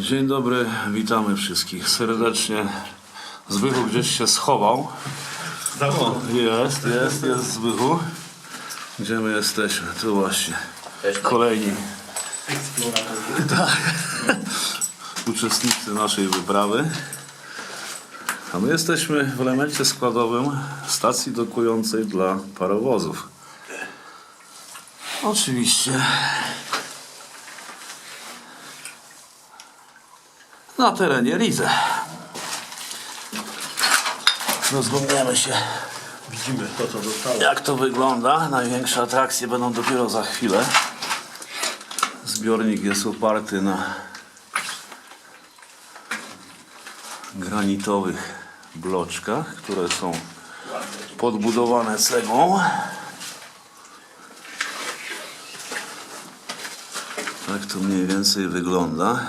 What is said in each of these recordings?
Dzień dobry, witamy wszystkich serdecznie. Zbychu gdzieś się schował. O, jest, jest, jest Zbychu. Gdzie my jesteśmy? Tu właśnie. Kolejni tak. uczestnicy naszej wyprawy. A my jesteśmy w elemencie składowym stacji dokującej dla parowozów. Oczywiście na terenie Lidze. Rozglądniemy się, Widzimy to, co zostało. jak to wygląda. Największe atrakcje będą dopiero za chwilę. Zbiornik jest oparty na granitowych bloczkach, które są podbudowane cegłą. Tak to mniej więcej wygląda.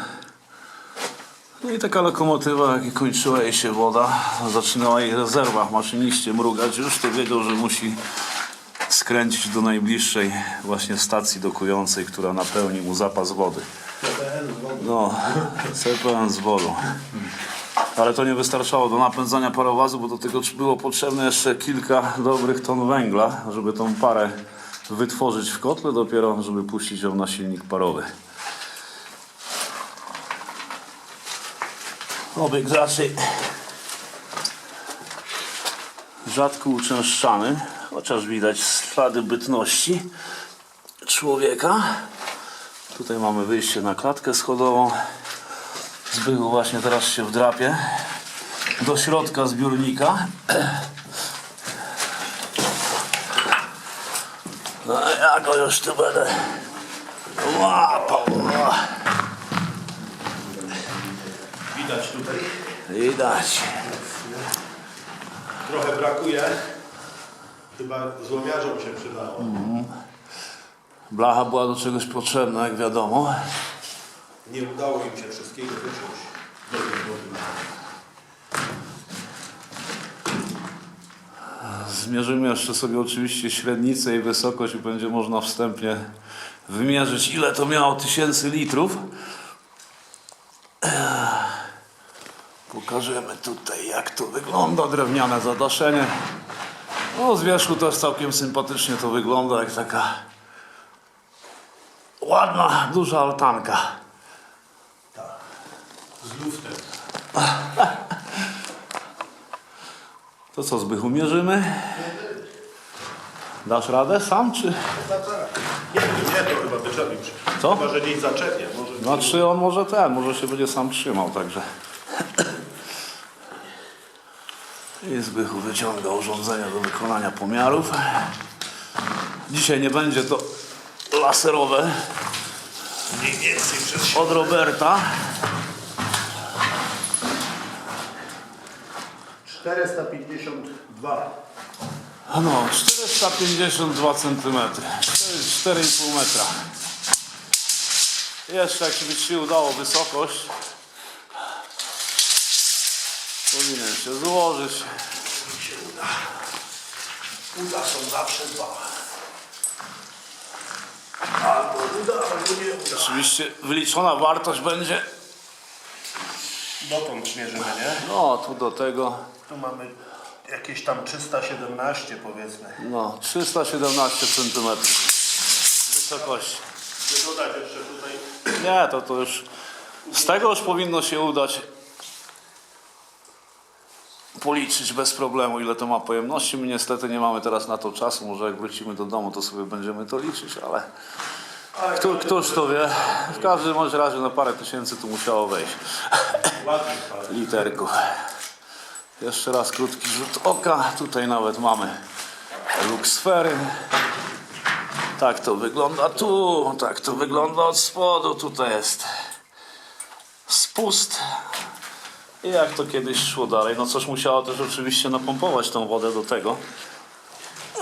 No i taka lokomotywa, jak kończyła jej się woda, zaczynała jej rezerwa maszyniście mrugać, już to wiedział, że musi skręcić do najbliższej właśnie stacji dokującej, która napełni mu zapas wody. No, CPN z wodą. Ale to nie wystarczało do napędzania parowozu, bo do tego było potrzebne jeszcze kilka dobrych ton węgla, żeby tą parę wytworzyć w kotle, dopiero żeby puścić ją na silnik parowy. Obieg raczej rzadko uczęszczany, chociaż widać ślady bytności człowieka. Tutaj mamy wyjście na klatkę schodową. Zbychu właśnie teraz się wdrapie do środka zbiornika. No ja go już tu będę łapał. Widać tutaj. Widać. Trochę brakuje. Chyba złomiarzom się przydało. Blacha była do czegoś potrzebna, jak wiadomo. Nie udało im się wszystkiego wyczuć. Zmierzymy jeszcze sobie oczywiście średnicę i wysokość i będzie można wstępnie wymierzyć ile to miało tysięcy litrów. Pokażemy tutaj jak to wygląda, drewniane zadaszenie. No z wierzchu też całkiem sympatycznie to wygląda jak taka ładna, duża altanka. Z luftem. To co Zbychu, mierzymy? Dasz radę sam czy? Nie, nie, to chyba wyczepił. Co? Chyba, że gdzieś zaczepia. Może Znaczy on może ten, może się będzie sam trzymał, także. I Zbychu wyciąga urządzenia do wykonania pomiarów. Dzisiaj nie będzie to laserowe od Roberta. 452. No, 452 cm. To jest 4,5 metra. Jeszcze jak się udało wysokość, powinien się złożyć. się uda. Uda są zawsze dwa. Albo uda, albo nie uda. Oczywiście wyliczona wartość będzie, Dotąd mierzymy, nie? no tu do tego, Tu mamy jakieś tam 317 powiedzmy. no 317 cm wysokości. Dodać jeszcze tutaj Nie, to to już, z tego już powinno się udać policzyć bez problemu, ile to ma pojemności. My niestety nie mamy teraz na to czasu, może jak wrócimy do domu, to sobie będziemy to liczyć, ale kto, któż to wie? W każdym razie na parę tysięcy tu musiało wejść. literków. Jeszcze raz krótki rzut oka. Tutaj nawet mamy luksfery. Tak to wygląda tu, tak to wygląda od spodu. Tutaj jest spust. I jak to kiedyś szło dalej? No coś musiało też oczywiście napompować tą wodę do tego,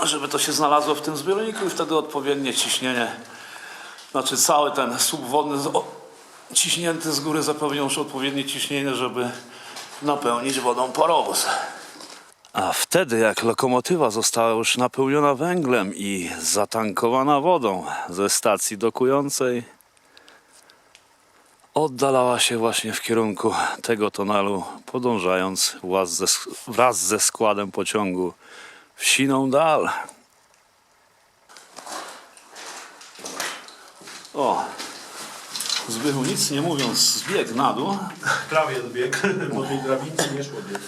żeby to się znalazło w tym zbiorniku i wtedy odpowiednie ciśnienie, znaczy cały ten słup wodny ciśnięty z góry zapewnią już odpowiednie ciśnienie, żeby napełnić wodą parowóz. A wtedy, jak lokomotywa została już napełniona węglem i zatankowana wodą ze stacji dokującej, oddalała się właśnie w kierunku tego tunelu, podążając wraz ze, wraz ze składem pociągu w siną dal. O, Zbychu nic nie mówiąc zbiegł na dół. Prawie zbieg, bo tej drabince nie szło biec.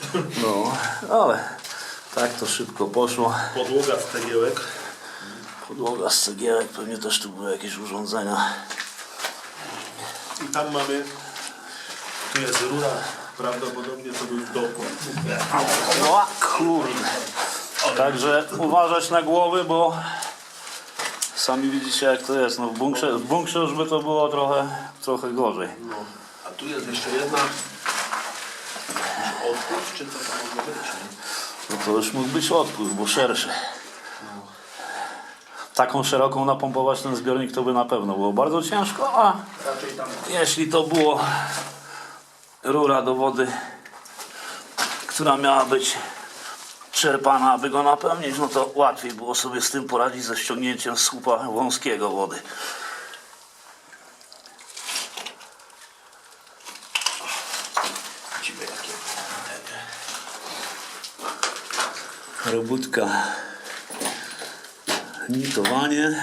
No, ale tak to szybko poszło. Podłoga z cegiełek. Podłoga z cegiełek, pewnie też tu były jakieś urządzenia. I tam mamy, tu jest rura, prawdopodobnie to był dokład. O kurde. Także uważać na głowy, bo sami widzicie jak to jest. No w, bunkrze, w bunkrze już by to było trochę, trochę gorzej. No. A tu jest jeszcze jedna odpływ, czy to może być? nie? No to już mógł być odpływ, bo szerszy. Taką szeroką napompować ten zbiornik to by na pewno było bardzo ciężko, a jeśli to było rura do wody, która miała być czerpana, aby go napełnić, no to łatwiej było sobie z tym poradzić ze ściągnięciem słupa wąskiego wody. Robótka, nitowanie.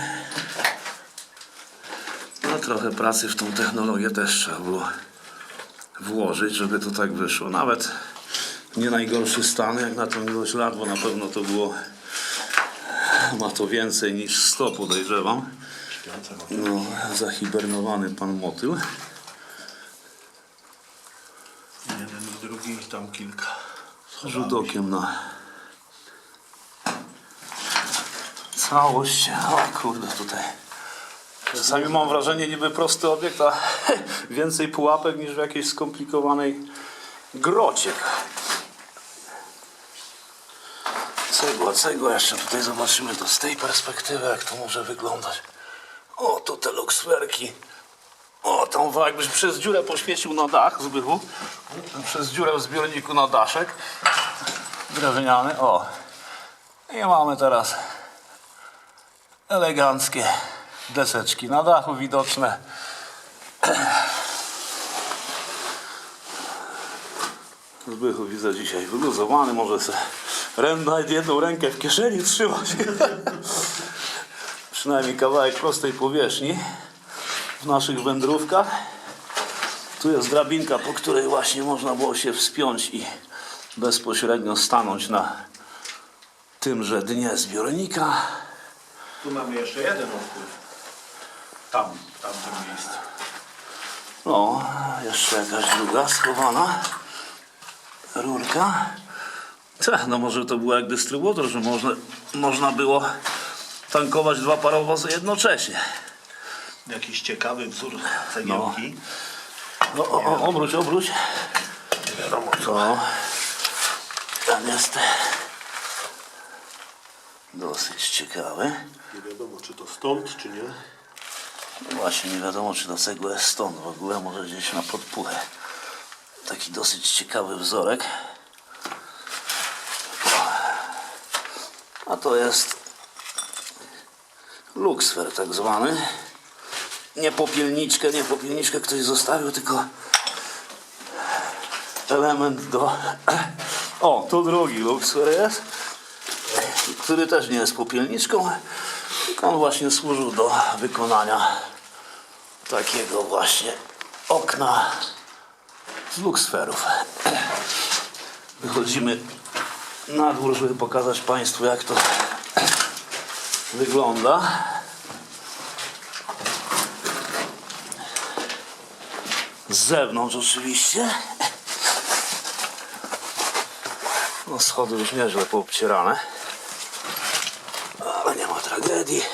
No trochę pracy w tą technologię też trzeba było włożyć, żeby to tak wyszło. Nawet nie najgorszy stan jak na tą ilość lat, bo na pewno to było ma to więcej niż 100 podejrzewam. No, zahibernowany pan motyl. Jeden i drugi, tam kilka. Rzut okiem na całość. O kurde, tutaj. Czasami mam wrażenie, niby prosty obiekt, a więcej pułapek niż w jakiejś skomplikowanej grocie. Cegła, cegła, jeszcze tutaj zobaczymy to z tej perspektywy, jak to może wyglądać. O, tu te lukswerki. O, tam jakbyś przez dziurę poświecił na dach, Zbychu. Przez dziurę w zbiorniku na daszek. Drewniany, o. I mamy teraz eleganckie deseczki na dachu widoczne. Zbychu widzę dzisiaj wyluzowany, może se nawet jedną rękę w kieszeni trzymać. Przynajmniej kawałek prostej powierzchni w naszych wędrówkach. Tu jest drabinka, po której właśnie można było się wspiąć i bezpośrednio stanąć na tymże dnie zbiornika. Tu mamy jeszcze jeden odpływ. Tam, w tamtym miejscu. O, jeszcze jakaś druga schowana rurka. Tak, no może to było jak dystrybutor, że można, można było tankować dwa parowozy jednocześnie. Jakiś ciekawy wzór cegiełki. O, o, o, obróć, obróć. Nie wiadomo co. Ten jest dosyć ciekawy. Nie wiadomo czy to stąd, czy nie. No Właśnie nie wiadomo, czy do cegły jest stąd w ogóle, może gdzieś na podpuchę. Taki dosyć ciekawy wzorek. A to jest luksfer tak zwany. Nie popielniczkę, nie popielniczkę ktoś zostawił, tylko element do... O, tu drugi luksfer jest, który też nie jest popielniczką, on właśnie służył do wykonania takiego właśnie okna z luksferów. Wychodzimy na dwór, żeby pokazać Państwu, jak to wygląda. Z zewnątrz oczywiście. No schody już nieźle poobcierane. Ale nie ma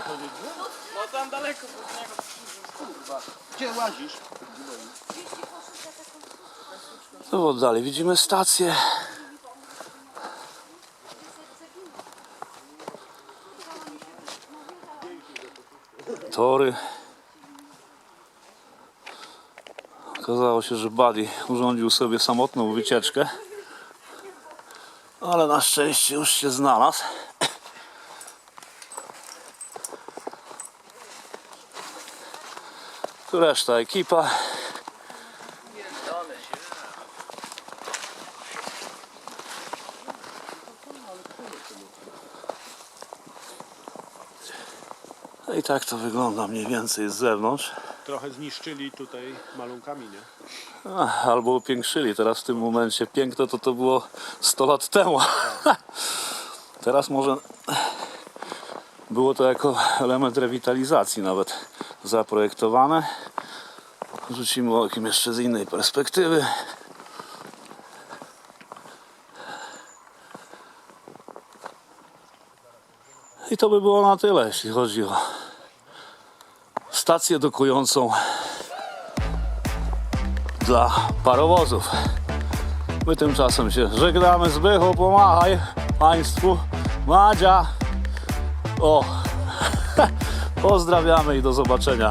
tragedii. No tam daleko pod niego. Kurwa. Gdzie łazisz? Tu oddali widzimy stację. Tory. Okazało się, że Buddy urządził sobie samotną wycieczkę. Ale na szczęście już się znalazł. Tu reszta ekipa. No I tak to wygląda mniej więcej z zewnątrz. Trochę zniszczyli tutaj malunkami, nie? Ach, Albo upiększyli. Teraz w tym momencie piękne to to było 100 lat temu. Teraz może było to jako element rewitalizacji nawet zaprojektowane. Rzucimy okiem jeszcze z innej perspektywy. I to by było na tyle, jeśli chodzi o stację dokującą dla parowozów. My tymczasem się żegnamy. Zbychu, pomachaj Państwu. Madzia. O, pozdrawiamy i do zobaczenia.